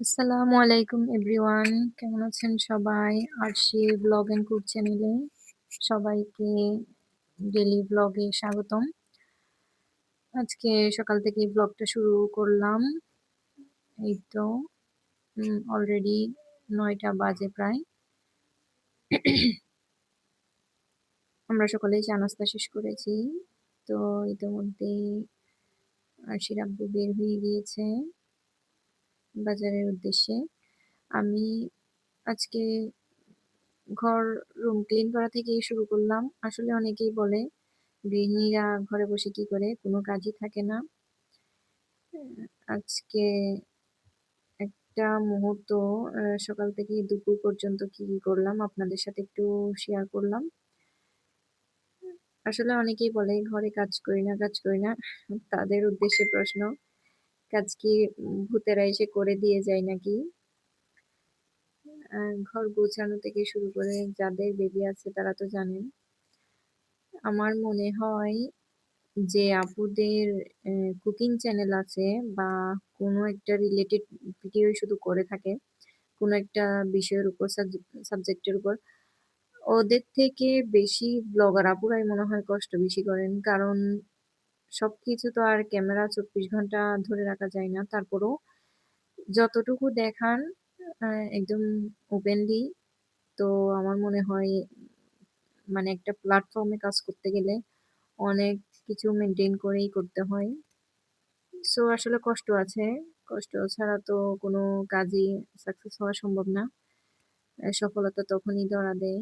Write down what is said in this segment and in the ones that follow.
আসসালামু আলাইকুম, এভরিওয়ান। কেমন আছেন সবাই? আরশি ব্লগ অ্যান্ড কুক চ্যানেলে সবাইকে ডেইলি ব্লগে স্বাগতম। আজকে সকাল থেকেই ব্লগটা শুরু করলাম। এই তো অলরেডি ৯ টা বাজে প্রায়। আমরা সকলেই চা নাস্তা শেষ করেছি। তো ইতিমধ্যেই আরশির আব্বু বের হয়ে গিয়েছে বাজারের উদ্দেশ্যে। আমি আজকে ঘর রুম ক্লিন করা থেকেই শুরু করলাম। আসলে অনেকেই বলে গৃহিণীরা ঘরে বসে কি করে? কোনো কাজই থাকে না। আজকে একটা মুহূর্ত সকাল থেকে দুপুর পর্যন্ত কি, কি করলাম আপনাদের সাথে একটু শেয়ার করলাম। আসলে অনেকেই বলে ঘরে কাজ করি না, কাজ করি না। তাদের উদ্দেশ্যে প্রশ্ন, কাজ কি ভূতেরা এসে করে দিয়ে যায় নাকি? ঘর গোছানো থেকে শুরু করে যাদের বেবি আছে তারা তো জানেন। আমার মনে হয় যে আপুদের কুকিং চ্যানেল আছে বা কোনো একটা রিলেটেড ভিডিও শুধু করে থাকে। কোনো একটা বিষয়ের উপর সাবজেক্ট সাবজেক্টের উপর। ওদের থেকে বেশি ব্লগার আপুরাই মনে হয় কষ্ট বেশি করেন। কারণ সবকিছু তো আর ক্যামেরা ২৪ ঘণ্টা ধরে রাখা যায় না। তারপরও যতটুকু দেখান একদম ওপেনলি তো আমার মনে হয় মানে একটা প্ল্যাটফর্মে কাজ করতে গেলে অনেক কিছু মেনটেন করেই করতে হয়। সো আসলে কষ্ট আছে। কষ্ট ছাড়া তো কোনো কাজই সাকসেস হওয়া সম্ভব না। সফলতা তখনই ধরা দেয়।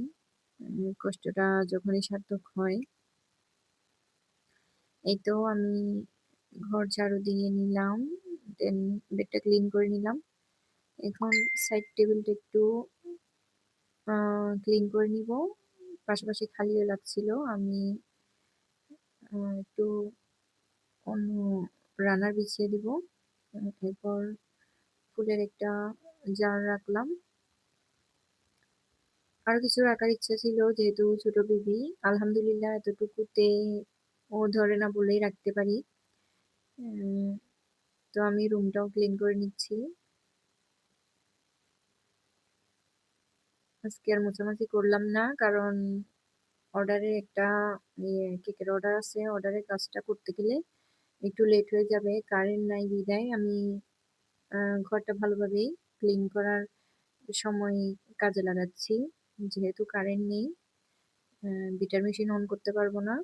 কষ্টটা যখনই সার্থক হয়। এই তো আমি ঘর ঝাড়ু দিয়ে নিলাম। দেন বেডটা ক্লিন করে নিলাম। এখন সাইড টেবিলটা একটু ক্লিন করে নিব পাশাপাশি খালিও লাগছিল। আমি একটু অন্য রানার বিছিয়ে দিব। এরপর ফুলের একটা জার রাখলাম। আরও কিছু রাখার ইচ্ছা ছিল, যেহেতু ছোট বিবি আলহামদুলিল্লাহ এতটুকুতে ও ধরে না বলেই রাখতে পারি। তো আমি রুমটাও ক্লিন করে নিচ্ছি। আজকে আর মোছামাছি করলাম না। কারণ অর্ডারে একটা ইয়ে কেকের অর্ডার আছে। অর্ডারের কাজটা করতে গেলে একটু লেট হয়ে যাবে। কারেন্ট নাই বিধায় আমি ঘরটা ভালোভাবেই ক্লিন করার সময় কাজে লাগাচ্ছি। যেহেতু কারেন্ট নেই, বিটার মেশিন অন করতে পারব না।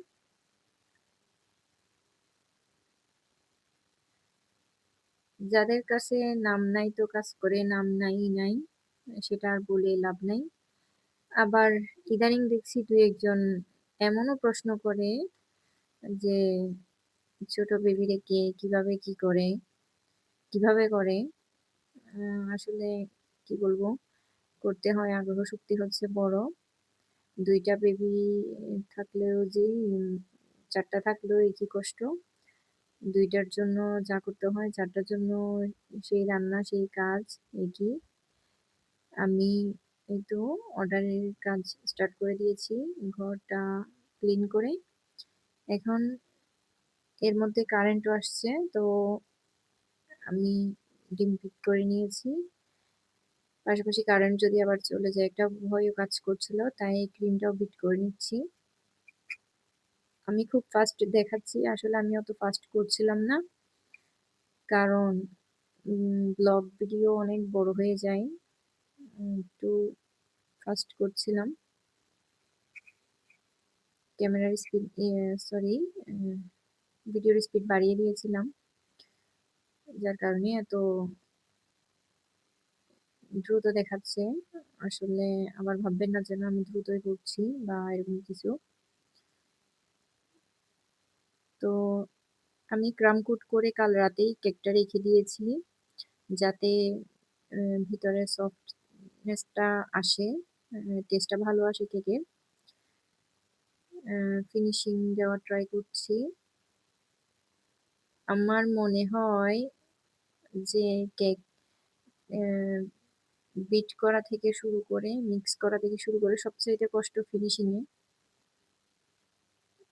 যাদের কাছে নাম নাই তো কাজ করে, নাম নাই নাই। সেটা আর বলে লাভ নাই। আবার ইদানিং দেখছি ২-১ এমনও প্রশ্ন করে যে ছোট বেবি রেখে কীভাবে কি করে? কীভাবে করে? আসলে কি বলব? করতে হয় আগ্রহ শক্তি হচ্ছে বড়। দুইটা বেবি থাকলেও যে চারটা থাকলেও একই কষ্ট। ২ টার জন্য যা করতে হয় চারটার জন্য সেই রান্না, সেই কাজ একই। আমি এই তো অর্ডারের কাজ স্টার্ট করে দিয়েছি। ঘরটা ক্লিন করে। এখন এর মধ্যে কারেন্টও আসছে। তো আমি ডিম পিক করে নিয়েছি। পাশাপাশি কারেন্ট যদি আবার চলে যায় একটা ভয়ও কাজ করছিল। তাই ক্রিমটাও বিট করে নিচ্ছি। আমি খুব ফাস্ট দেখাচ্ছি। আসলে আমি অত ফাস্ট করছিলাম না। কারণ ব্লগ ভিডিও অনেক বড় হয়ে যায়। একটু ফাস্ট করছিলাম। ক্যামেরার স্পিড সরি ভিডিওর স্পিড বাড়িয়ে দিয়েছিলাম। যার কারণে এত দ্রুত দেখাচ্ছে। আসলে আবার ভাববেন না যেন আমি দ্রুতই করছি বা এরকম কিছু। তো আমি ক্রাম কোট করে কাল রাতেই কেকটা রেখে দিয়েছি। যাতে ভিতরে সফটনেস টা আসে। টেস্টটা ভালো আসে কেকের। ফিনিশিং দেওয়ার ট্রাই করছি। আমার মনে হয় যে কেক বিট করা থেকে শুরু করে, মিক্স করা থেকে শুরু করে সবচাইতে কষ্ট ফিনিশিংয়ে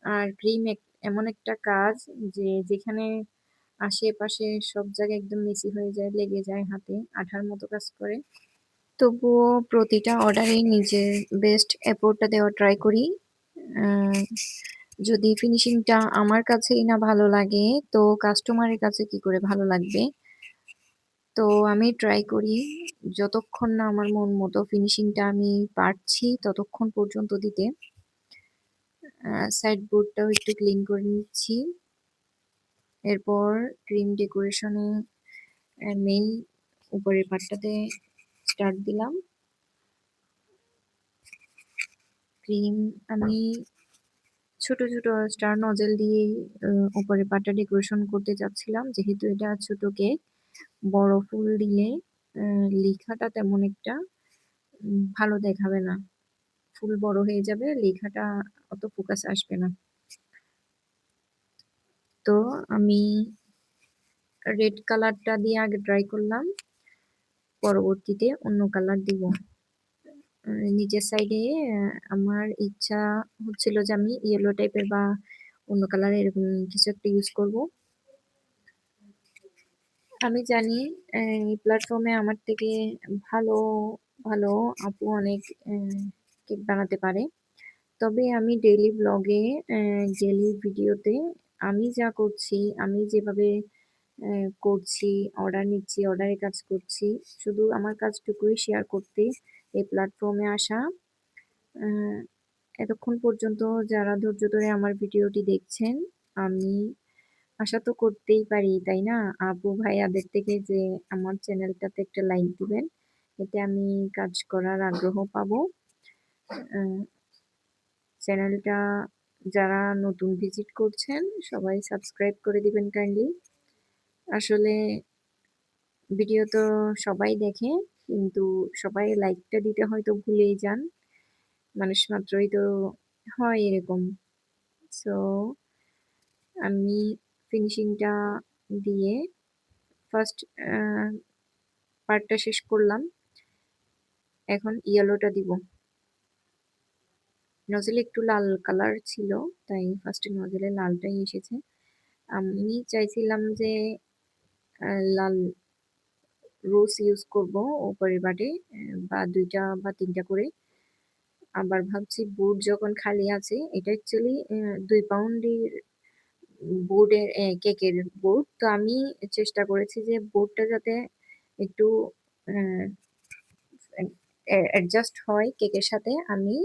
আর ক্রিম এমন একটা কাজ যে যেখানে আশেপাশে সব জায়গায় একদম মেসি হয়ে যায়, লেগে যায় হাতে, আঠার মতো কাজ করে। তবুও প্রতিটা অর্ডারে নিজের বেস্ট এফোর্টটা দেওয়ার ট্রাই করি। যদি ফিনিশিংটা আমার কাছেই না ভালো লাগে, তো কাস্টমারের কাছে কি করে ভালো লাগবে? তো আমি ট্রাই করি যতক্ষণ না আমার মন মতো ফিনিশিংটা আমি পারছি ততক্ষণ পর্যন্ত দিতে। সাইড বোর্ডটাও একটু ক্লিন করে নিচ্ছি। এরপর ক্রিম ডেকোরেশনে মেইন উপরের পার্টটাতে স্টার্ট দিলাম। ক্রিম আমি ছোট, ছোট স্টার নজেল দিয়েই আ উপরের পার্টটা ডেকোরেশন করতে চাচ্ছিলাম। যেহেতু এটা ছোট কেক, বড় ফুল দিলে লিখাটা তেমন একটা ভালো দেখাবে না। ফুল বড় হয়ে যাবে, লেখাটা অত ফোকাস আসবে না। তো আমি রেড কালারটা দিয়ে আগে ট্রাই করলাম। পরবর্তীতে অন্য কালার দিব। আ নিচের সাইডে আমার ইচ্ছা হচ্ছিল যে আমি ইয়েলো টাইপের বা অন্য কালারের এরকম কিছু একটা ইউজ করব। আমি জানি এই প্ল্যাটফর্মে আমার থেকে ভালো, ভালো আপু অনেক কেক বানাতে পারে। তবে আমি ডেইলি ব্লগে ডেইলি ভিডিওতে আমি যা করছি, আমি যেভাবে করছি, অর্ডার নিচ্ছি, অর্ডারে কাজ করছি, শুধু আমার কাজটুকুই শেয়ার করতে এই প্ল্যাটফর্মে আসা। এতক্ষণ পর্যন্ত যারা ধৈর্য ধরে আমার ভিডিওটি দেখছেন, আমি আশা তো করতেই পারি, তাই না? আপু ভাইয়াদের থেকে যে আমার চ্যানেলটাতে একটা লাইক দিবেন। এতে আমি কাজ করার আগ্রহ পাবো। চ্যানেলটা যারা নতুন ভিজিট করছেন সবাই সাবস্ক্রাইব করে দিবেন কাইন্ডলি। আসলে ভিডিও তো সবাই দেখে, কিন্তু সবাই লাইকটা দিতে হয়তো ভুলেই যান। মানুষ মাত্রই তো হয় এরকম। সো আমি ফিনিশিংটা দিয়ে ফার্স্ট পার্টটা শেষ করলাম। এখন ইয়েলোটা দিব। নজলে একটু লাল কালার ছিল, তাই ফার্স্টে নজলে লালটাই এসেছে। আমি চাইছিলাম যে লাল রোজ ইউজ করব উপরের পার্টে বা দুইটা বা তিনটা করে। আবার ভাবছি বোর্ড যখন খালি আছে, এটা অ্যাকচুয়ালি দুই ২ পাউন্ডের বোর্ডের কেকের বোর্ড। তো আমি চেষ্টা করেছি যে বোর্ডটা যাতে একটু অ্যা অ্যা অ্যাডজাস্ট হয় কেকের সাথে, আমি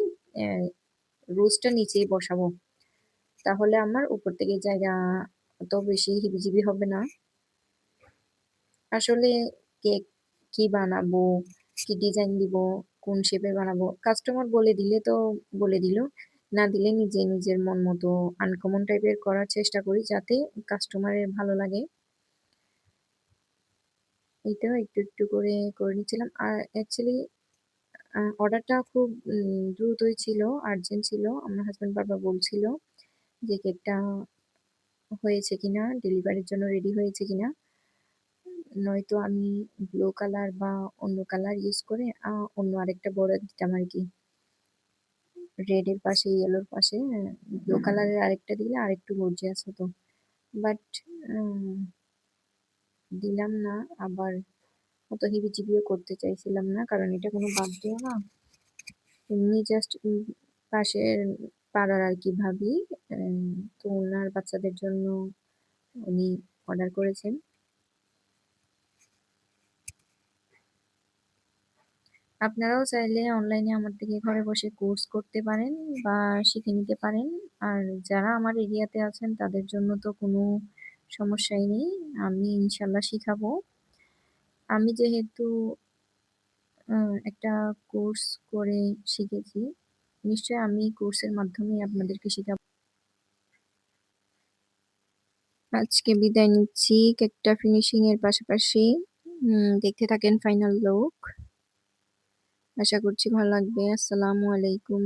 রোজটা নিচেই বসাবো। তাহলে আমার উপর থেকে জায়গা অত বেশি হিবিজিবি হবে না। আসলে কেক কি বানাবো, কি ডিজাইন দিব, কোন শেপে বানাবো, কাস্টমার বলে দিলে তো বলে দিল। না দিলে নিজে নিজের মন মতো আনকমন টাইপের করার চেষ্টা করি যাতে কাস্টমারের ভালো লাগে। এটাও একটু, একটু করে, করে নিচ্ছিলাম। আর অ্যাকচুয়ালি অর্ডারটা খুব উম দ্রুতই ছিল, আর্জেন্ট ছিল। আমার হাসব্যান্ড বারবার বলছিল যে কেকটা হয়েছে কিনা, ডেলিভারির জন্য রেডি হয়েছে কিনা। নয়তো আমি ব্লু কালার বা অন্য কালার ইউজ করে আ অন্য আরেকটা বর্ডার দিতাম আরকি। রেড এর পাশে, ইয়েলোর পাশে ব্লু কালারের আরেকটা দিলে আরেকটু গর্জিয়াস হতো। বাট দিলাম না। আবার অত হিবিজিবিও করতে চাইছিলাম না। কারণ এটা কোনো বার্থডেও না। এমনি জাস্ট পাশের পাড়ার আর কি ভাবি। তো ওনার বাচ্চাদের জন্য উনি অর্ডার করেছেন। আপনারাও চাইলে অনলাইনে আমার থেকে ঘরে বসে কোর্স করতে পারেন বা শিখে নিতে পারেন। আর যারা আমার এরিয়াতে আছেন, তাদের জন্য তো কোনো সমস্যাই নেই। আমি ইনশাআল্লাহ শিখাবো। আমি যেহেতু একটা কোর্স করে শিখেছি, নিশ্চয়ই আমি কোর্সের মাধ্যমেই আপনাদেরকে শিখাবো। আজকে বিদায় নিচ্ছি কেকটা ফিনিশিং এর পাশাপাশি। দেখতে থাকেন ফাইনাল লুক। আশা করছি ভালো লাগবে। আসসালামু আলাইকুম।